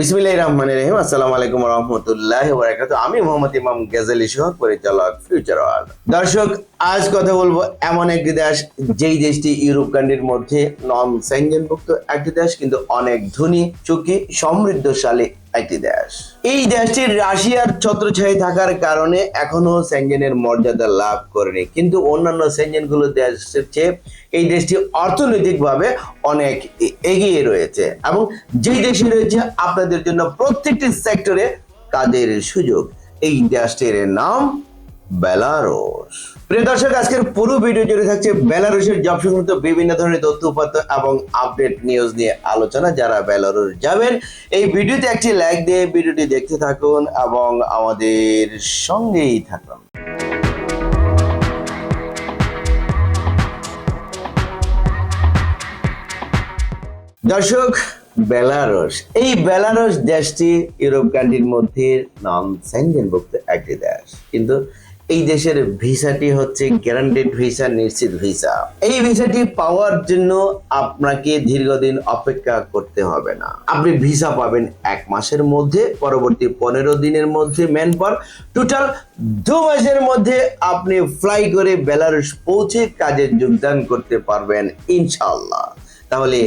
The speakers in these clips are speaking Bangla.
বিসমিল্লাহ রহমান রহিম। আসসালামু আলাইকুম রহমতুল্লাহ বারাকাতু আমি মোহাম্মদ ইমাম গেজালি সহ পরিচালক ফিউচার ওয়ার্ল্ড দর্শক, আজ কথা বলব এমন একটি দেশ, যেই দেশটি ইউরোপ কান্ট্রির মধ্যে নন সেঞ্জনভুক্ত একটি দেশ, কিন্তু অনেক ধনী চুকি সমৃদ্ধশালী একটি দেশ। এই দেশটির রাশিয়ার ছত্রছায়া থাকার কারণে এখনও সেঞ্জেনের মর্যাদা লাভ করেনি। কিন্তু অন্যান্য সেঞ্জেনগুলো দেশের চেয়ে এই দেশটি অর্থনৈতিকভাবে অনেক এগিয়ে রয়েছে এবং যেই দেশে রয়েছে, আপনাদের জন্য প্রত্যেকটি সেক্টরে কাজের সুযোগ। এই দেশটির নাম বেলারুস প্রিয় দর্শক, আজকের পুরো ভিডিও জুড়ে থাকছে বেলারুশের জব সংক্রান্ত বিভিন্ন ধরনের তথ্য, উপাত্ত এবং আপডেট নিউজ নিয়ে আলোচনা। যারা বেলারুস যাবেন, এই ভিডিওতে একটি লাইক দিয়ে ভিডিওটি দেখতে থাকুন এবং আমাদের সঙ্গেই থাকুন। দর্শক বেলারস এই বেলারস দেশটি ইউরোপ কান্ট্রির মধ্যে নন সেঞ্জনভুক্ত একটি দেশ। কিন্তু এই দেশের ভিসাটি হচ্ছে গ্যারান্টেড ভিসা নিশ্চিত ভিসা এই ভিসাটি পাওয়ার জন্য আপনাকে দীর্ঘদিন অপেক্ষা করতে হবে না। আপনি ভিসা পাবেন এক মাসের মধ্যে, পরবর্তী পনেরো দিনের মধ্যে ম্যান পার টোটাল দু মাসের মধ্যে আপনি ফ্লাই করে বেলারুস পৌঁছে কাজে যোগদান করতে পারবেন ইনশাল্লাহ তাহলে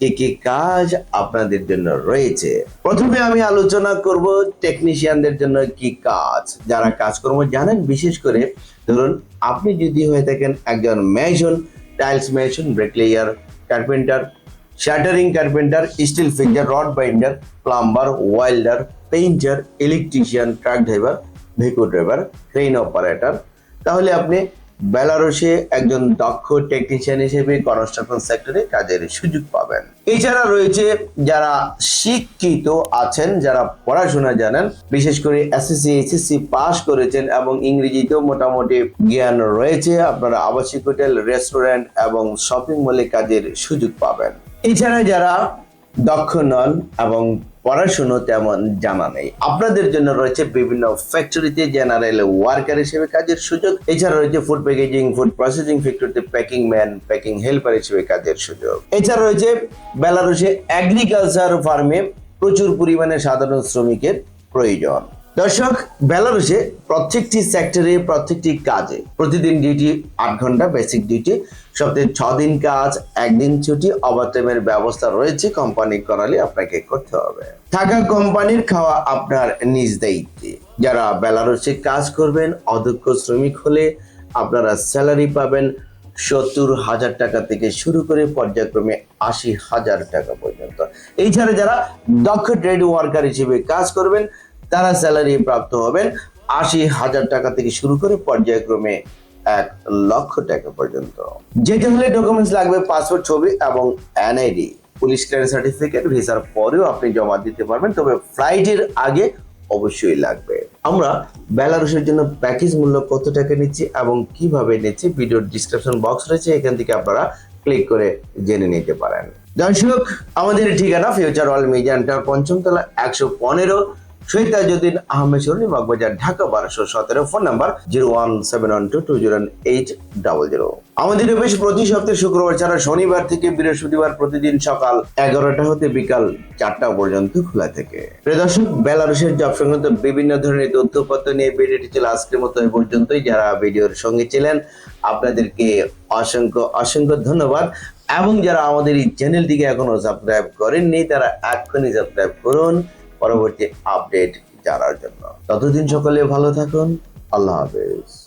কি কি কাজ আপনাদের জন্য রয়েছে? প্রথমে আমি আলোচনা করব টেকনিশিয়ানদের জন্য কি কাজ, যারা কাজকর্ম জানেন, বিশেষ করে ধরুন আপনি যদি হয়ে থাকেন একজন mason tiles mason bricklayer carpenter shuttering carpenter steel fixer rod binder plumber welder painter electrician truck driver ভেকু driver crane operator তাহলে আপনি বেলারুসে একজন দক্ষ টেকনিশিয়ান হিসেবে কনস্ট্রাকশন সেক্টরে কাজের সুযোগ পাবেন। এছাড়া রয়েছে যারা শিক্ষিত আছেন, যারা পড়াশোনা জানেন, বিশেষ করে এসএসসি এইচএসসি পাস করেছেন এবং ইংরেজিতেও মোটামুটি জ্ঞান রয়েছে, আপনারা আবাসিক হোটেল রেস্টুরেন্ট এবং শপিং মলে কাজের সুযোগ পাবেন। এছাড়া যারা দক্ষ নন এবং পড়াশুনো তেমন জানা নেই। আপনাদের জন্য রয়েছে বিভিন্ন ফ্যাক্টরিতে জেনারেল ওয়ার্কার হিসেবে কাজের সুযোগ। এছাড়া রয়েছে ফুড প্যাকেজিং ফুড প্রসেসিং ফ্যাক্টরিতে প্যাকিং ম্যান প্যাকিং হেল্পার হিসেবে কাজের সুযোগ। এছাড়া রয়েছে বেলারুসে অ্যাগ্রিকালচার ফার্মে প্রচুর পরিমাণে সাধারণ শ্রমিকের প্রয়োজন। দর্শক বেলারুসে প্রত্যেকটি সেক্টরে প্রত্যেকটি কাজে প্রতিদিন ডিউটি আট ঘণ্টা বেসিক ডিউটি সপ্তাহে ছ দিন কাজ, একদিন ছুটি ওভারটাইমের ব্যবস্থা রয়েছে। কোম্পানি করালে আপনাকে করতে হবে। থাকা কোম্পানির খাওয়া আপনার নিজ দায়িত্বে। যারা বেলারুসে কাজ করবেন অদক্ষ শ্রমিক হলে আপনারা স্যালারি পাবেন সত্তর হাজার টাকা থেকে শুরু করে পর্যায়ক্রমে আশি হাজার টাকা পর্যন্ত। এছাড়া যারা দক্ষ ট্রেড ওয়ার্কার হিসেবে কাজ করবেন তারা স্যালারি প্রাপ্ত হবেন আশি হাজার টাকা থেকে শুরু করে পর্যায়ক্রমে এক লক্ষ টাকা পর্যন্ত। যেতে হলে ডকুমেন্টস লাগবে পাসপোর্ট ছবি এবং এনআইডি পুলিশ ক্লিয়ারেন্স সার্টিফিকেট ভিসার পরেও আপনি জমা দিতে পারবেন, তবে ফ্লাইটের আগে অবশ্যই লাগবে। আমরা বেলারুসের জন্য প্যাকেজ মূল্য কত টাকা নিচ্ছি এবং কীভাবে নিচ্ছি ভিডিওর ডিসক্রিপশন বক্স রয়েছে, এখান থেকে আপনারা ক্লিক করে জেনে নিতে পারেন। দর্শক, আমাদের ঠিকানা ফিউচার অল মিডিয়ানটার পঞ্চমতলা একশো পনেরো। শহীদ তাজউদ্দিন আহমেদ সরণি, বাগবাজার, ঢাকা, বারোশো সতেরো। Phone number zero one seven one two two zero eight double zero. আমাদের অফিস প্রতি সপ্তাহে শুক্রবার ছাড়া শনিবার থেকে বৃহস্পতিবার প্রতিদিন সকাল এগারোটা হতে বিকাল চারটা পর্যন্ত খোলা থাকে। প্রিয় দর্শক, বেলারুশের জব সংক্রান্ত বিভিন্ন ধরনের তথ্যপত্র নিয়ে ভিডিওটি ছিল আজকের মতো এই পর্যন্তই। যারা ভিডিওর সঙ্গে ছিলেন, আপনাদেরকে অসংখ্য অসংখ্য ধন্যবাদ। এবং যারা আমাদের এই চ্যানেলটিকে এখনও সাবস্ক্রাইব করেননি, তারা এক্ষুনি সাবস্ক্রাইব করুন। পরবর্তী আপডেট জানার জন্য। ততদিন সকলে ভালো থাকুন। আল্লাহ হাফেজ।